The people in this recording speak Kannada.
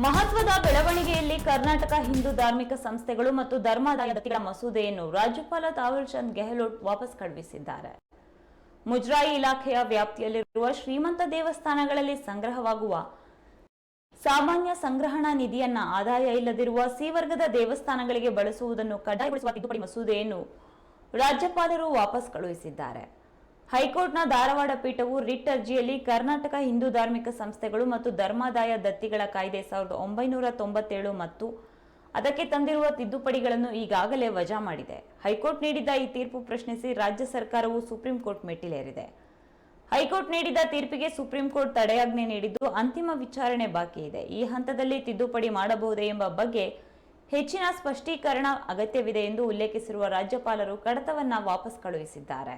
ಮಹತ್ವದ ಬೆಳವಣಿಗೆಯಲ್ಲಿ ಕರ್ನಾಟಕ ಹಿಂದೂ ಧಾರ್ಮಿಕ ಸಂಸ್ಥೆಗಳು ಮತ್ತು ಧರ್ಮಾದಾಯಗಳ ಮಸೂದೆಯನ್ನು ರಾಜ್ಯಪಾಲ ತಾವರ್ಚಂದ್ ಗೆಹ್ಲೋಟ್ ವಾಪಸ್ ಕಳುಹಿಸಿದ್ದಾರೆ. ಮುಜರಾಯಿ ಇಲಾಖೆಯ ವ್ಯಾಪ್ತಿಯಲ್ಲಿರುವ ಶ್ರೀಮಂತ ದೇವಸ್ಥಾನಗಳಲ್ಲಿ ಸಂಗ್ರಹವಾಗುವ ಸಾಮಾನ್ಯ ಸಂಗ್ರಹಣಾ ನಿಧಿಯನ್ನ ಆದಾಯ ಇಲ್ಲದಿರುವ ಸಿ ವರ್ಗದ ದೇವಸ್ಥಾನಗಳಿಗೆ ಬಳಸುವುದನ್ನು ಕಡ್ಡಾಯಗೊಳಿಸುವ ತಿದ್ದುಪಡಿ ಮಸೂದೆಯನ್ನು ರಾಜ್ಯಪಾಲರು ವಾಪಸ್ ಕಳುಹಿಸಿದ್ದಾರೆ. ಹೈಕೋರ್ಟ್ನ ಧಾರವಾಡ ಪೀಠವು ರಿಟ್ ಅರ್ಜಿಯಲ್ಲಿ ಕರ್ನಾಟಕ ಹಿಂದೂ ಧಾರ್ಮಿಕ ಸಂಸ್ಥೆಗಳು ಮತ್ತು ಧರ್ಮಾದಾಯ ದತ್ತಿಗಳ ಕಾಯ್ದೆ ಸಾವಿರದ ಒಂಬೈನೂರ ತೊಂಬತ್ತೇಳು ಮತ್ತು ಅದಕ್ಕೆ ತಂದಿರುವ ತಿದ್ದುಪಡಿಗಳನ್ನು ಈಗಾಗಲೇ ವಜಾ ಮಾಡಿದೆ. ಹೈಕೋರ್ಟ್ ನೀಡಿದ್ದ ಈ ತೀರ್ಪು ಪ್ರಶ್ನಿಸಿ ರಾಜ್ಯ ಸರ್ಕಾರವು ಸುಪ್ರೀಂ ಕೋರ್ಟ್ ಮೆಟ್ಟಿಲೇರಿದೆ. ಹೈಕೋರ್ಟ್ ನೀಡಿದ ತೀರ್ಪಿಗೆ ಸುಪ್ರೀಂ ಕೋರ್ಟ್ ತಡೆಯಾಜ್ಞೆ ನೀಡಿದ್ದು ಅಂತಿಮ ವಿಚಾರಣೆ ಬಾಕಿ ಇದೆ. ಈ ಹಂತದಲ್ಲಿ ತಿದ್ದುಪಡಿ ಮಾಡಬಹುದೇ ಎಂಬ ಬಗ್ಗೆ ಹೆಚ್ಚಿನ ಸ್ಪಷ್ಟೀಕರಣ ಅಗತ್ಯವಿದೆ ಎಂದು ಉಲ್ಲೇಖಿಸಿರುವ ರಾಜ್ಯಪಾಲರು ಕಡತವನ್ನ ವಾಪಸ್ ಕಳುಹಿಸಿದ್ದಾರೆ.